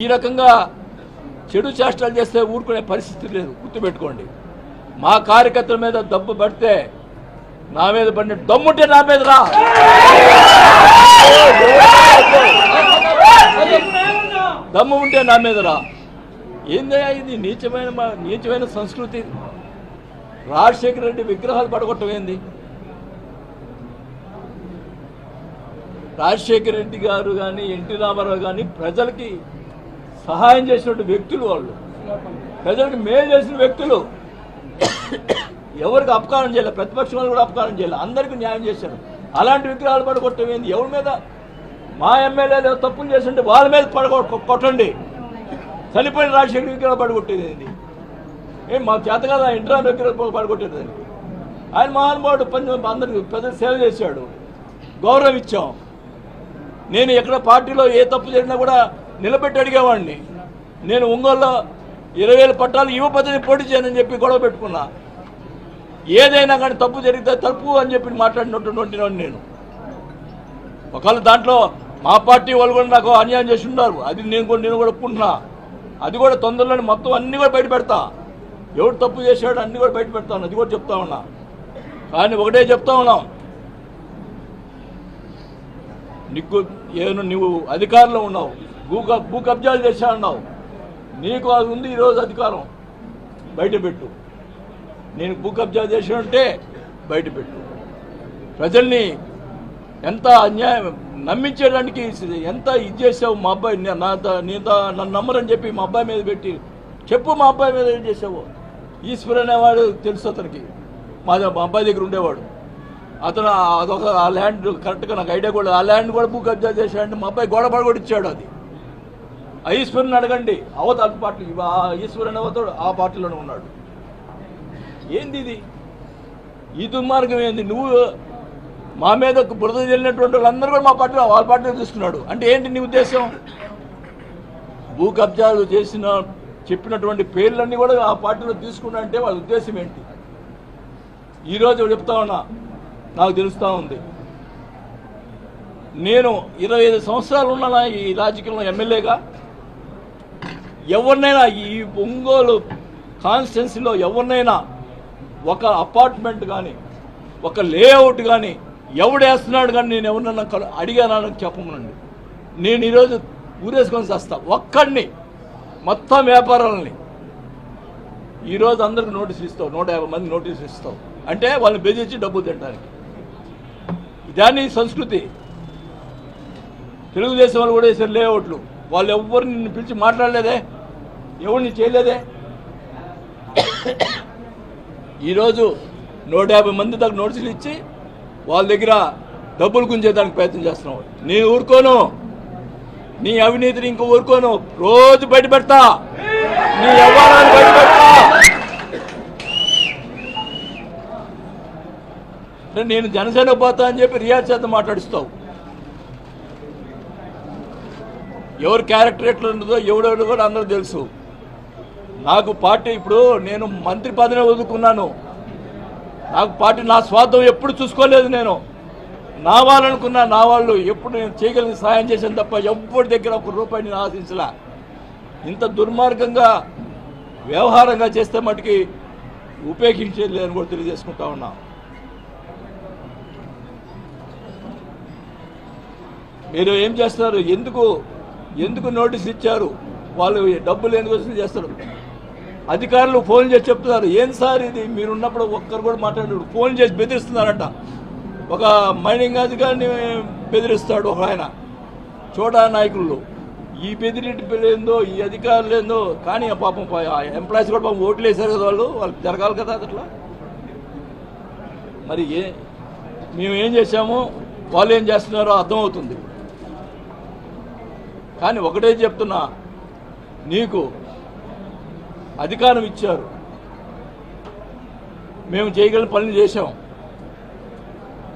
ఈ రకంగా చెడు చేష్టలు చేస్తే ఊరుకునే పరిస్థితి లేదు. గుర్తుపెట్టుకోండి. మా కార్యకర్తల మీద దబ్బు పడితే నా మీద పడిన దమ్ముంటే నా మీద రా. దమ్ము ఉంటే నా మీద రా. ఏందయ్యా ఇది? నీచమైన మా- నీచమైన సంస్కృతి. రాజశేఖర రెడ్డి విగ్రహాలు పడగొట్టం ఏంది? రాజశేఖర రెడ్డి గారు కానీ ఎన్టీ రామారావు కానీ ప్రజలకి సహాయం చేసినటువంటి వ్యక్తులు వాళ్ళు. ప్రజలకు మేలు చేసిన వ్యక్తులు. ఎవరికి అపకారం చేయలేదు ప్రతిపక్షం వాళ్ళు కూడా అపకారం చేయలేదు అందరికీ న్యాయం చేశారు. అలాంటి విగ్రహాలు పడగొట్టమేంది ఎవరి మీద? మా ఎమ్మెల్యేలు తప్పులు చేస్తుంటే వాళ్ళ మీద పడగొ కొట్టండి. చనిపోయిన రాజశేఖర విగ్రహాలు పడగొట్టేది ఏంది? ఏం మా చేత కదా ఇంట్రా విగ్రహాలు పడగొట్టేది ఆయన మహానుభావుడు పని అందరికి ప్రజలు సేవ చేశాడు. గౌరవం ఇచ్చాం. నేను ఎక్కడ పార్టీలో ఏ తప్పు జరిగినా కూడా నిలబెట్టి అడిగేవాడిని. నేను ఒంగోలులో ఇరవై వేల పట్టాలు యువపతిని పోటీ చేయనని చెప్పి గొడవ పెట్టుకున్నా. ఏదైనా కానీ తప్పు జరిగితే తప్పు అని చెప్పి మాట్లాడినటువంటి వాడిని నేను. ఒకవేళ దాంట్లో మా పార్టీ వాళ్ళు కూడా నాకు అన్యాయం చేసి ఉన్నారు అది నేను కూడా నేను కూడా ఒప్పుకుంటున్నా. అది కూడా తొందరలోనే మొత్తం అన్ని కూడా బయట పెడతా. ఎవడు తప్పు చేశాడు అన్ని కూడా బయట పెడతాను అది కూడా చెప్తా ఉన్నా. కానీ ఒకటే చెప్తా ఉన్నాం. నీకు ఏను నువ్వు అధికారంలో ఉన్నావు. భూ భూ కబ్జాలు చేశా నీకు అది ఉంది ఈరోజు అధికారం. బయటపెట్టు నేను భూ కబ్జా చేసినట్టే బయటపెట్టు ప్రజల్ని ఎంత అన్యాయం నమ్మించడానికి ఎంత ఇది చేసావు మా అబ్బాయి నా ద- నీ నన్ను నమ్మరని చెప్పి మా అబ్బాయి మీద పెట్టి చెప్పు మా అబ్బాయి మీద ఏం చేసావు. ఈశ్వర్ అనేవాడు తెలుసు అతనికి. మా మా అబ్బాయి దగ్గర ఉండేవాడు. అతను అదొక ఆ ల్యాండ్ కరెక్ట్గా నాకు ఐడియా కూడా ఆ ల్యాండ్ కూడా భూ కబ్జా చేశాడంటే మా అబ్బాయి గోడ పడగొట్టి ఇచ్చాడు అది. ఈశ్వరుని అడగండి. అవతల పార్టీ ఆ ఈశ్వరుని అవతడు ఆ పార్టీలోనే ఉన్నాడు. ఏంది ఇది? ఈ దుర్మార్గం ఏంది? నువ్వు మా మీద బురద చెల్లినటువంటి వాళ్ళందరూ కూడా మా పార్టీలో వాళ్ళ పార్టీలో తీసుకున్నాడు. అంటే ఏంటి నీ ఉద్దేశం? భూ కబ్జాలు చేసిన చెప్పినటువంటి పేర్లన్నీ కూడా ఆ పార్టీలో తీసుకున్నా అంటే వాళ్ళ ఉద్దేశం ఏంటి? ఈరోజు చెప్తా ఉన్నా. నాకు తెలుస్తూ ఉంది. నేను ఇరవై ఐదు సంవత్సరాలు ఉన్నానా ఈ రాజకీయంలో ఎమ్మెల్యేగా? ఎవరినైనా ఈ ఒంగోలు కాన్స్టిట్యున్సీలో ఎవరినైనా ఒక అపార్ట్మెంట్ కానీ ఒక లేఅవుట్ కానీ ఎవడేస్తున్నాడు కానీ నేను ఎవరినన్నా అడిగానని చెప్పమనండి. నేను ఈరోజు ఊరేసుకొని చేస్తా ఒక్కడిని మొత్తం వ్యాపారాలని. ఈరోజు అందరికి నోటీస్ ఇస్తావు నూట యాభై మంది నోటీస్ ఇస్తావు. అంటే వాళ్ళని బెదిరించి డబ్బు తినడానికి. ఇదాని సంస్కృతి. తెలుగుదేశం వాళ్ళు కూడా వేసారు లేఅవుట్లు. వాళ్ళు ఎవ్వరు నిన్ను పిలిచి మాట్లాడలేదే? ఎవరిని చేయలేదే? ఈరోజు నూట యాభై మంది దాకా నోటీసులు ఇచ్చి వాళ్ళ దగ్గర డబ్బులు గుంజేదానికి ప్రయత్నం చేస్తున్నావు. నేను ఊరుకోను. నీ అవినీతిని ఇంక ఊరుకోను. రోజు బయట పెడతా నీ వ్యవహారాలు బయటపెడతా. నేను జనసేన పోతా అని చెప్పి రియాజ్ చేత మాట్లాడుస్తావు. ఎవరు క్యారెక్టర్ ఎట్లా ఉండదో ఎవడెవడో కూడా అందరూ తెలుసు. నాకు పార్టీ ఇప్పుడు నేను మంత్రి పదవిని వదులుకున్నాను. నాకు పార్టీ నా స్వార్థం ఎప్పుడు చూసుకోలేదు నేను. నా వాళ్ళనుకున్నా నా వాళ్ళు ఎప్పుడు నేను చేయగలిగిన సహాయం చేశాను తప్ప ఎవరి దగ్గర ఒక రూపాయి నేను ఆశించలే. ఇంత దుర్మార్గంగా వ్యవహారంగా చేస్తే మటుకి ఉపేక్షించేది లేదని కూడా తెలియజేసుకుంటా ఉన్నా. మీరు ఏం చేస్తున్నారు? ఎందుకు ఎందుకు నోటీస్ ఇచ్చారు? వాళ్ళు డబ్బులు ఎందుకు వసూలు చేస్తారు. అధికారులు ఫోన్ చేసి చెప్తున్నారు ఏం సార్ ఇది? మీరున్నప్పుడు ఒక్కరు కూడా మాట్లాడారు ఫోన్ చేసి బెదిరిస్తున్నారంట. ఒక మైనింగ్ అధికారిని బెదిరిస్తాడు ఒక ఆయన. చోటా నాయకులు. ఈ బెదిరింపు ఏందో ఈ అధికారులు ఏందో కానీ ఆ పాపం ఎంప్లాయీస్ కూడా పాపం ఓట్లు వేశారు కదా వాళ్ళు? వాళ్ళకి జరగాలి కదా అట్లా? మరి ఏ మేము ఏం చేశామో? వాళ్ళు ఏం చేస్తున్నారో అర్థమవుతుంది. కానీ ఒకటే చెప్తున్నా నీకు అధికారం ఇచ్చారు. మేము చేయగలిగిన పనులు చేశాం.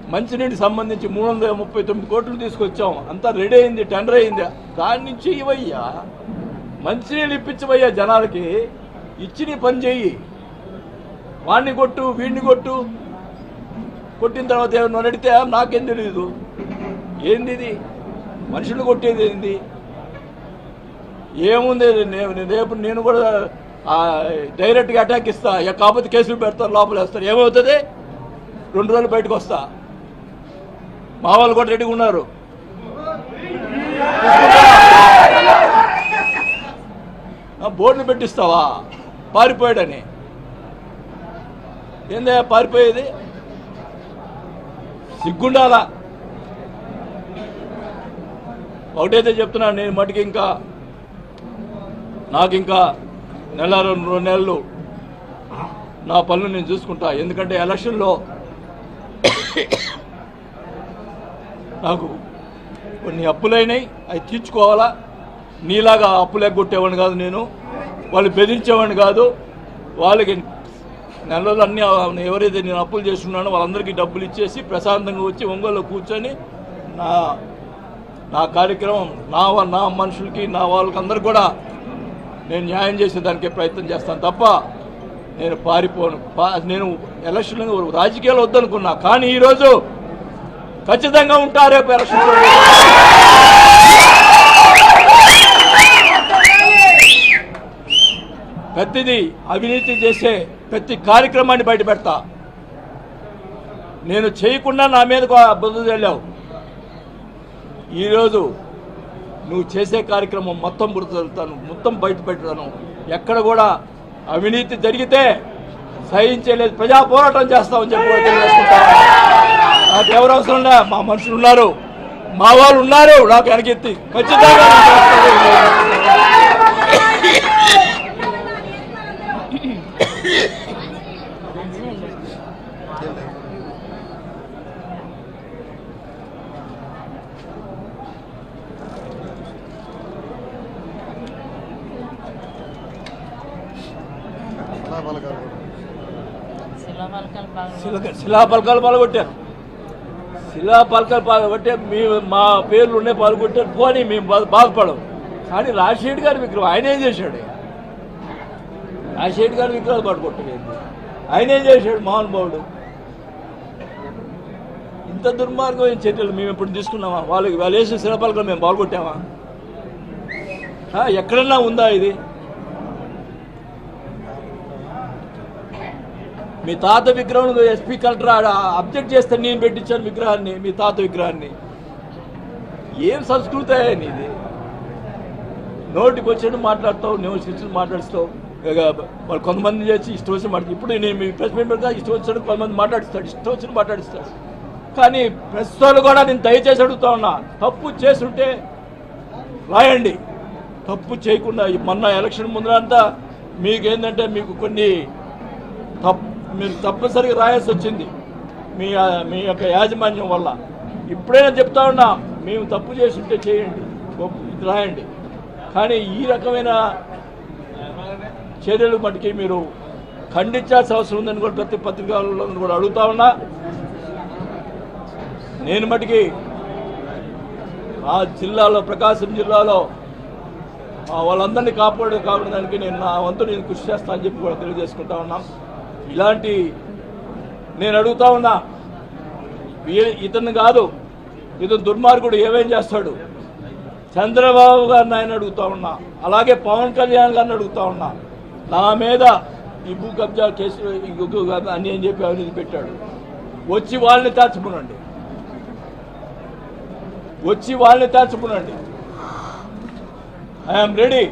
మంచినీటికి సంబంధించి మూడు వందల ముప్పై తొమ్మిది కోట్లు తీసుకొచ్చాం. అంతా రెడీ అయింది టెండర్ అయింది. దాని నుంచి ఇవయ్యా మంచినీళ్ళు ఇప్పించవయ్యా జనాలకి. ఇచ్చి పని చెయ్యి. వాడిని కొట్టు వీడిని కొట్టు. కొట్టిన తర్వాత ఏమన్నా అడిగితే నాకేం తెలియదు ఏంది ఇది? మనుషులు కొట్టేది ఏంది? ఏముంది? నేను రేపు నేను కూడా డైరెక్ట్గా అటాక్ ఇస్తా. ఇక కాకపోతే కేసులు పెడతారు లోపల వేస్తారు. ఏమవుతుంది? రెండు రోజులు బయటకు వస్తా. మా వాళ్ళు కూడా రెడీగా ఉన్నారు. ఆ, బోర్డులు పెట్టిస్తావా? పారిపోయాడని. ఏందే పారిపోయేది? సిగ్గుండాలా? ఒకటైతే చెప్తున్నాను నేను మటుకి ఇంకా. నాకు ఇంకా నెల రెండు నెలలు నా పనులు నేను చూసుకుంటా. ఎందుకంటే ఎలక్షన్లో నాకు కొన్ని అప్పులైనాయి. అవి తీర్చుకోవాలా? నీలాగా అప్పులు ఎగ్గొట్టేవాడిని కాదు నేను. వాళ్ళు బెదిరించేవాడిని కాదు. వాళ్ళకి నెలలో అన్ని ఎవరైతే నేను అప్పులు చేస్తున్నానో వాళ్ళందరికీ డబ్బులు ఇచ్చేసి ప్రశాంతంగా వచ్చి ఒంగోలులో కూర్చొని నా నా కార్యక్రమం నా నా మనుషులకి నా వాళ్ళకి అందరు కూడా నేను న్యాయం చేసేదానికి ప్రయత్నం చేస్తాను తప్ప నేను పారిపోను. పా- నేను ఎలక్షన్ రాజకీయాలు వద్దనుకున్నా. కానీ ఈరోజు ఖచ్చితంగా ఉంటారే ఎలక్షన్ ప్రతిదీ అవినీతి చేసే ప్రతి కార్యక్రమాన్ని బయట పెడతా. నేను చేయకుండా నా మీద బుద్ధి వెళ్ళావు ఈరోజు నువ్వు చేసే కార్యక్రమం మొత్తం గుర్తుతాను మొత్తం బయట పెడతాను. ఎక్కడ కూడా అవినీతి జరిగితే సహించలేదు ప్రజా పోరాటం చేస్తామని చెప్పి కూడా నాకు ఎవరు అవసరం లే మా మనుషులు ఉన్నారు. మా వాళ్ళు ఉన్నారు. నాకు వెనకెత్తి. ఖచ్చితంగా శిలాఫలకాలు పాల్గొట్టారు. శిలాపలకాలు పాల్గొట్టే మీ మా పేర్లు ఉన్నాయి పాల్గొట్టారు. పోనీ మేము బాధ బాధపడం కానీ రాజశేఖర్ గారి విగ్రహం ఆయన ఏం చేశాడు. రాజశేఖర్ గారి విగ్రహాలు పట్టుకొట్టలేదు ఆయన ఏం చేశాడు మహానుభావుడు ఇంత దుర్మార్గమైన చర్యలు మేము ఎప్పుడు తీసుకున్నామా? వాళ్ళకి వాళ్ళు వేసిన శిలాపలకాలు మేము పాల్గొట్టామా? ఆ, ఎక్కడన్నా ఉందా ఇది? మీ తాత విగ్రహం ఎస్పీ కలెక్టర్ ఆడ అబ్జెక్ట్ చేస్తే నేను పెట్టించాను విగ్రహాన్ని మీ తాత విగ్రహాన్ని. ఏం సంస్కృతి ఇది నోటికి వచ్చాడు మాట్లాడతావు నేను శిక్షణ మాట్లాడుతావు వాళ్ళు కొంతమంది చేసి ఇష్టం వచ్చిన మాట్లాడు. ఇప్పుడు నేను మీ ప్రెస్ మీట్ పెడతా ఇష్టం వచ్చాడు కొంతమంది మాట్లాడిస్తాడు ఇష్టం వచ్చిన మాట్లాడిస్తాడు. కానీ ప్రెస్ వాళ్ళు కూడా నేను దయచేసి అడుగుతా ఉన్నా తప్పు చేస్తుంటే రాయండి. తప్పు చేయకుండా మొన్న ఎలక్షన్ ముందరంతా మీకు ఏంటంటే మీకు కొన్ని తప్పు మీరు తప్పనిసరిగా రాయాల్సి వచ్చింది. మీ మీ యొక్క యాజమాన్యం వల్ల. ఇప్పుడైనా చెప్తా ఉన్నా మేము తప్పు చేస్తుంటే చేయండి. ఇది రాయండి. కానీ ఈ రకమైన చర్యలు మటుకి మీరు ఖండించాల్సిన అవసరం ఉందని కూడా ప్రతి పత్రికల్లో కూడా అడుగుతా ఉన్నా. నేను మటుకి ఆ జిల్లాలో ప్రకాశం జిల్లాలో వాళ్ళందరినీ కాపాడు కాపాడడానికి నేను నా వంతు నేను కృషి చేస్తానని చెప్పి కూడా తెలియజేసుకుంటా ఉన్నాం. ఇలాంటి నేను అడుగుతా ఉన్నా ఇతను కాదు ఇతను దుర్మార్గుడు ఏమేం చేస్తాడు? చంద్రబాబు గారిని ఆయన అడుగుతా ఉన్నా అలాగే పవన్ కళ్యాణ్ గారిని అడుగుతా ఉన్నా నా మీద ఈ భూ కబ్జా కేసు అని అని చెప్పి అవినీతి పెట్టాడు. వచ్చి వాళ్ళని తెచ్చుకునండి వచ్చి వాళ్ళని తెచ్చుకునండి ఐఎమ్ రెడీ.